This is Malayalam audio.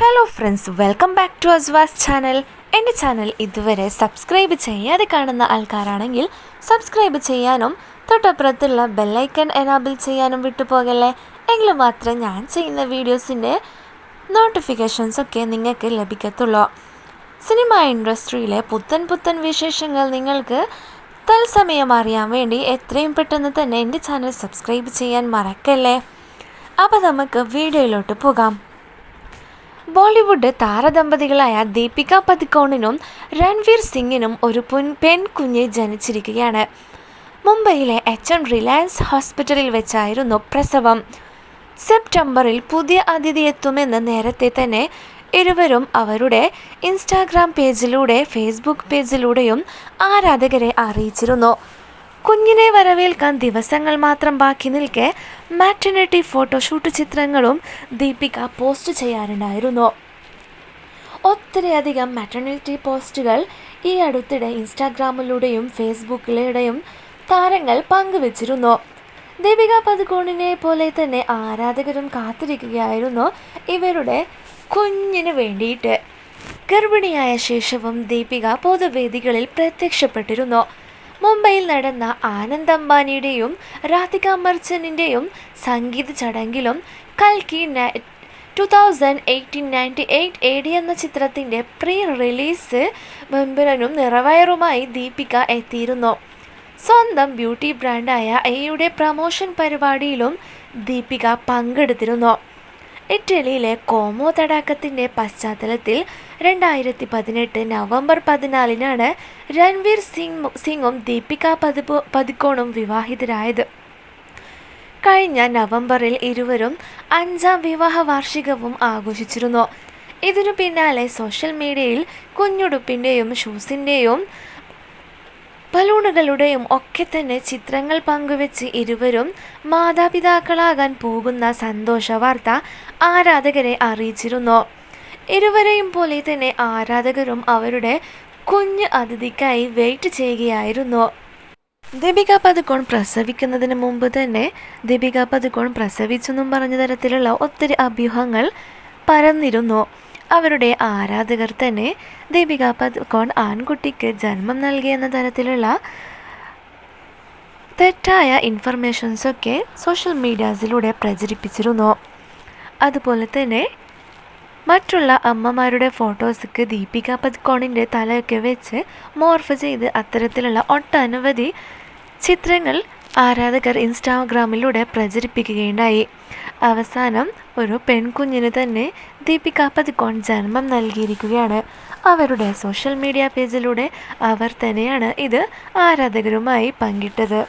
Hello friends welcome back to Aswas channel എന്റെ ചാനൽ ഇതുവരെ സബ്സ്ക്രൈബ് ചെയ്യാതെ കാണുന്ന ആൾക്കാരാണെങ്കിൽ സബ്സ്ക്രൈബ് ചെയ്യാനും തൊട്ടപ്പുറത്തുള്ള ബെല്ലൈക്കൺ എനാബിൾ ചെയ്യാനും വിട്ടുപോകല്ലേ? എങ്കിൽ മാത്രമേ ഞാൻ ചെയ്യുന്ന വീഡിയോസിന്റെ നോട്ടിഫിക്കേഷൻസ് ഒക്കെ നിങ്ങൾക്ക് ലഭിക്കത്തുള്ളൂ. സിനിമ ഇൻഡസ്ട്രിയിലെ പുത്തൻ പുത്തൻ വിശേഷങ്ങൾ നിങ്ങൾക്ക് തത്സമയം അറിയാൻ വേണ്ടി എത്രയും പെട്ടെന്ന് തന്നെ എന്റെ ചാനൽ സബ്സ്ക്രൈബ് ചെയ്യാൻ മറക്കല്ലേ? അപ്പോൾ നമുക്ക് വീഡിയോയിലോട്ട് പോകാം. ബോളിവുഡ് താരദമ്പതികളായ ദീപിക പതിക്കോണിനും രൺവീർ സിംഗിനും ഒരു പുൻ പെൺകുഞ്ഞ് ജനിച്ചിരിക്കുകയാണ്. മുംബൈയിലെ എച്ച് എം റിലയൻസ് ഹോസ്പിറ്റലിൽ വെച്ചായിരുന്നു പ്രസവം. സെപ്റ്റംബറിൽ പുതിയ അതിഥി എത്തുമെന്ന് നേരത്തെ തന്നെ ഇരുവരും അവരുടെ ഇൻസ്റ്റാഗ്രാം പേജിലൂടെ ഫേസ്ബുക്ക് പേജിലൂടെയും ആരാധകരെ അറിയിച്ചിരുന്നു. കുഞ്ഞിനെ വരവേൽക്കാൻ ദിവസങ്ങൾ മാത്രം ബാക്കി നിൽക്കെ മാറ്റർണിറ്റി ഫോട്ടോഷൂട്ട് ചിത്രങ്ങളും ദീപിക പോസ്റ്റ് ചെയ്യാറുണ്ടായിരുന്നു ഒത്തിരിയധികം മാറ്റർണിറ്റി പോസ്റ്റുകൾ ഈ അടുത്തിടെ ഇൻസ്റ്റാഗ്രാമിലൂടെയും ഫേസ്ബുക്കിലൂടെയും താരങ്ങൾ പങ്കുവച്ചിരുന്നു. ദീപിക പതുക്കോണിനെ പോലെ തന്നെ ആരാധകരും കാത്തിരിക്കുകയായിരുന്നു ഇവരുടെ കുഞ്ഞിന് വേണ്ടിയിട്ട്. ഗർഭിണിയായ ശേഷവും ദീപിക പൊതുവേദികളിൽ പ്രത്യക്ഷപ്പെട്ടിരുന്നു. മുംബൈയിൽ നടന്ന ആനന്ദ് അംബാനിയുടെയും രാധിക മർച്ചനിന്റെയും സംഗീത ചടങ്ങിലും കൽക്കി two thousand eighteen ninety eight A D എന്ന ചിത്രത്തിന്റെ പ്രീ റിലീസ് മെമ്പരനും നിറവയറുമായി ദീപിക എത്തിയിരുന്നു. സ്വന്തം ബ്യൂട്ടി ബ്രാൻഡായ എയുടെ പ്രമോഷൻ പരിപാടിയിലും ദീപിക പങ്കെടുത്തിരുന്നു. ഇറ്റലിയിലെ കോമോ തടാകത്തിന്റെ പശ്ചാത്തലത്തിൽ രണ്ടായിരത്തി പതിനെട്ട് നവംബർ പതിനാലിനാണ് രൺവീർ സിംഗ് സിംഗും ദീപിക പതുപോ പതുക്കോണും വിവാഹിതരായത്. കഴിഞ്ഞ നവംബറിൽ ഇരുവരും അഞ്ചാം വിവാഹ വാർഷികവും ആഘോഷിച്ചിരുന്നു. ഇതിനു പിന്നാലെ സോഷ്യൽ മീഡിയയിൽ കുഞ്ഞുടുപ്പിന്റെയും ഷൂസിന്റെയും ബലൂണുകളുടെയും ഒക്കെ തന്നെ ചിത്രങ്ങൾ പങ്കുവെച്ച് ഇരുവരും മാതാപിതാക്കളാകാൻ പോകുന്ന സന്തോഷ വാർത്ത ആരാധകരെ അറിയിച്ചിരുന്നു. ഇരുവരെയും പോലെ തന്നെ ആരാധകരും അവരുടെ കുഞ്ഞ് അതിഥിക്കായി വെയിറ്റ് ചെയ്യുകയായിരുന്നു. ദീപിക പതുക്കോൺ പ്രസവിക്കുന്നതിന് മുമ്പ് തന്നെ ദീപിക പതുക്കോൺ പ്രസവിച്ചെന്നും പറഞ്ഞ തരത്തിലുള്ള ഒത്തിരി അഭ്യൂഹങ്ങൾ പരന്നിരുന്നു. അവരുടെ ആരാധകർ തന്നെ ദീപിക പദുക്കോൺ ആൺകുട്ടിക്ക് ജന്മം നൽകിയെന്ന തരത്തിലുള്ള തെറ്റായ ഇൻഫർമേഷൻസൊക്കെ സോഷ്യൽ മീഡിയാസിലൂടെ പ്രചരിപ്പിച്ചിരുന്നു. അതുപോലെ തന്നെ മറ്റുള്ള അമ്മമാരുടെ ഫോട്ടോസൊക്കെ ദീപിക പദ്കോണിന്റെ തലയൊക്കെ വെച്ച് മോർഫ് ചെയ്ത് അത്തരത്തിലുള്ള ഒട്ടനവധി ചിത്രങ്ങൾ ആരാധകർ ഇൻസ്റ്റാഗ്രാമിലൂടെ പ്രചരിപ്പിക്കുകയുണ്ടായി. അവസാനം ഒരു പെൺകുഞ്ഞിന് തന്നെ ദീപിക പതുക്കോൺ ജന്മം നൽകിയിരിക്കുകയാണ്. അവരുടെ സോഷ്യൽ മീഡിയ പേജിലൂടെ അവർ തന്നെയാണ് ഇത് ആരാധകരുമായി പങ്കിട്ടത്.